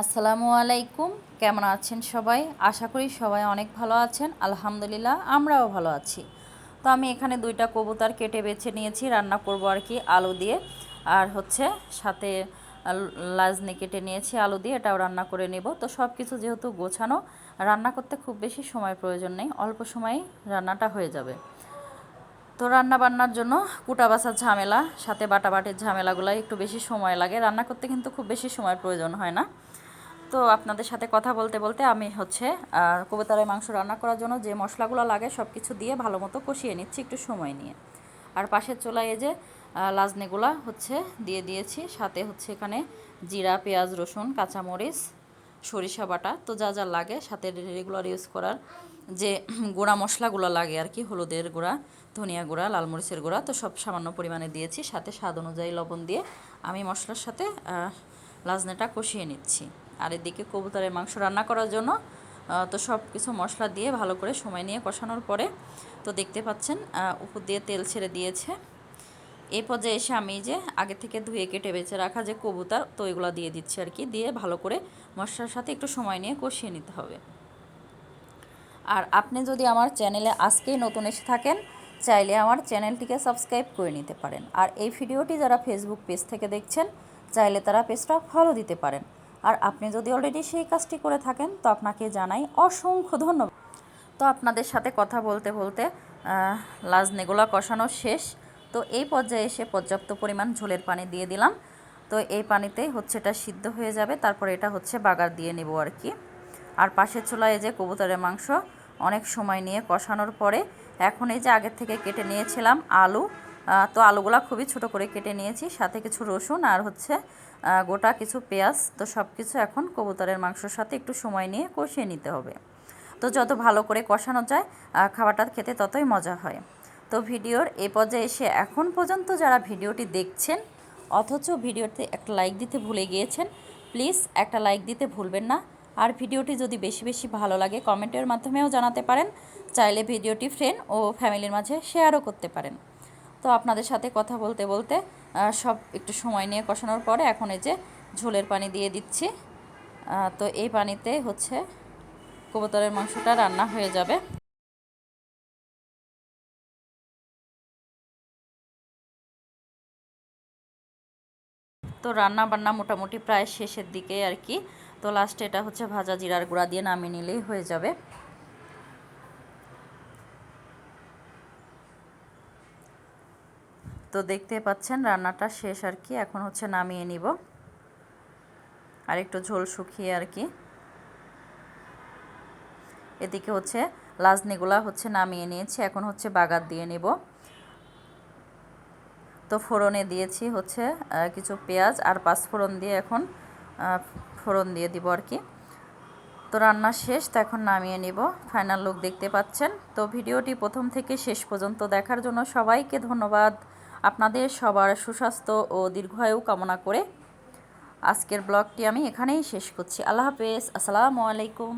আসসালামু আলাইকুম। কেমন আছেন সবাই? আশা করি সবাই অনেক ভালো আছেন। আলহামদুলিল্লাহ, আমরাও ভালো আছি। তো আমি এখানে দুইটা কবুতর কেটে বেছে নিয়েছি, রান্না করব আর কি আলু দিয়ে। আর হচ্ছে সাথে লাজনি কেটে নিয়েছি আলু দিয়ে, এটাও রান্না করে নেব। তো সব কিছু যেহেতু গোছানো, রান্না করতে খুব বেশি সময় প্রয়োজন নেই, অল্প সময়েই রান্নাটা হয়ে যাবে। তো রান্না বান্নার জন্য কুটা বাছার ঝামেলা, সাথে বাটাবাটির ঝামেলাগুলো একটু বেশি সময় লাগে। রান্না করতে কিন্তু খুব বেশি সময় প্রয়োজন হয় না। তো আপনাদের সাথে কথা বলতে বলতে আমি হচ্ছে কবুতরের মাংস রান্না করার জন্য যে মশলাগুলো লাগে সব কিছু দিয়ে ভালো মতো কষিয়ে নিচ্ছি একটু সময় নিয়ে। আর পাশের চুলায় এই যে লাজনিগুলা হচ্ছে দিয়ে দিয়েছি, সাথে হচ্ছে এখানে জিরা, পেঁয়াজ, রসুন, কাঁচামরিচ, সরিষা বাটা, তো যা যা লাগে, সাথে রেগুলার ইউজ করার যে গুঁড়া মশলাগুলো লাগে আর কি, হলুদের গুঁড়া, ধনিয়া গুঁড়া, লাল মরিচের গুঁড়া, তো সব সামান্য পরিমাণে দিয়েছি, সাথে স্বাদ অনুযায়ী লবণ দিয়ে আমি মশলার সাথে লাজনেটা কষিয়ে নিচ্ছি। আর এদিকে কবুতরের মাংস রান্না করার জন্য তো সব কিছু মশলা দিয়ে ভালো করে সময় নিয়ে কষানোর পরে, তো দেখতে পাচ্ছেন উপর দিয়ে তেল ছেড়ে দিয়েছে। এই পর্যায়ে এসে আমি যে আগে থেকে ধুয়ে কেটে বেছে রাখা যে কবুতর, তো এগুলো দিয়ে দিচ্ছি আর কি, দিয়ে ভালো করে মশলার সাথে একটু সময় নিয়ে কষিয়ে নিতে হবে। আর আপনি যদি আমার চ্যানেলে আজকেই নতুন এসে থাকেন, চাইলে আমার চ্যানেলটিকে সাবস্ক্রাইব করে নিতে পারেন। আর এই ভিডিওটি যারা ফেসবুক পেজ থেকে দেখছেন, চাইলে তারা পেজটা ফলো দিতে পারেন। আর আপনি যদি অলরেডি সেই কাজটি করে থাকেন, তো আপনাকে জানাই অসংখ্য ধন্যবাদ। তো আপনাদের সাথে কথা বলতে বলতে লাজনেগুলা কষানো শেষ। তো এই পর্যায়ে এসে পর্যাপ্ত পরিমাণ ঝোলের পানি দিয়ে দিলাম। তো এই পানিতেই হচ্ছে এটা সিদ্ধ হয়ে যাবে, তারপর এটা হচ্ছে বাগার দিয়ে নেব আর কি। আর পাশের চুলায় যে কবুতরের মাংস, অনেক সময় নিয়ে কষানোর পরে, এখন এই যে আগের থেকে কেটে নিয়েছিলাম আলু তো আলুগুলা খুবই ছোট করে কেটে নিয়েছি, সাথে কিছু রসুন আর হচ্ছে গোটা কিছু পেঁয়াজ। তো সব কিছু এখন কবুতরের মাংসর সাথে একটু সময় নিয়ে কষিয়ে নিতে হবে। তো যত ভালো করে কষানো যায় খাবারটা খেতে ততই মজা হয়। তো ভিডিওর এ পর্যায়ে এসে এখন পর্যন্ত যারা ভিডিওটি দেখছেন, অথচ ভিডিওতে একটা লাইক দিতে ভুলে গিয়েছেন, প্লিজ একটা লাইক দিতে ভুলবেন না। আর ভিডিওটি যদি বেশি বেশি ভালো লাগে, কমেন্টের মাধ্যমেও জানাতে পারেন। চাইলে ভিডিওটি ফ্রেন্ড ও ফ্যামিলির মাঝে শেয়ারও করতে পারেন। তো আপনাদের সাথে কথা বলতে বলতে সব একটু সময় নিয়ে কষানোর পরে এখন এই যে ঝোলের পানি দিয়ে দিচ্ছি। তো এই পানিতে হচ্ছে কবুতরের মাংসটা রান্না হয়ে যাবে। তো রান্না বান্না মোটামুটি প্রায় শেষের দিকে আর কি। তো লাস্টে এটা হচ্ছে ভাজা জিরার গুঁড়া দিয়ে নামিয়ে নিলেই হয়ে যাবে। তো দেখতে পাচ্ছেন, রান্নাটা শেষ আর কি, এখন হচ্ছে নামিয়ে নিব। আর একটু ঝোল শুকিয়ে আর কি। এদিকে হচ্ছে লাজনিগুলা হচ্ছে নামিয়ে নিয়েছি, এখন হচ্ছে বাগার দিয়ে নেব। তো ফোড়নে দিয়েছি হচ্ছে কিছু পেঁয়াজ আর পাঁচ ফোড়ন দিয়ে এখন ফোড়ন দিয়ে দিব আর কি। তো রান্না শেষ, তো এখন নামিয়ে নিব। ফাইনাল লুক দেখতে পাচ্ছেন। তো ভিডিওটি প্রথম থেকে শেষ পর্যন্ত দেখার জন্য সবাইকে ধন্যবাদ। আপনাদের সবার সুস্বাস্থ্য ও দীর্ঘায়ু কামনা করে আজকের ব্লগটি আমি এখানেই শেষ করছি। আল্লাহ হাফেজ। আসসালামু আলাইকুম।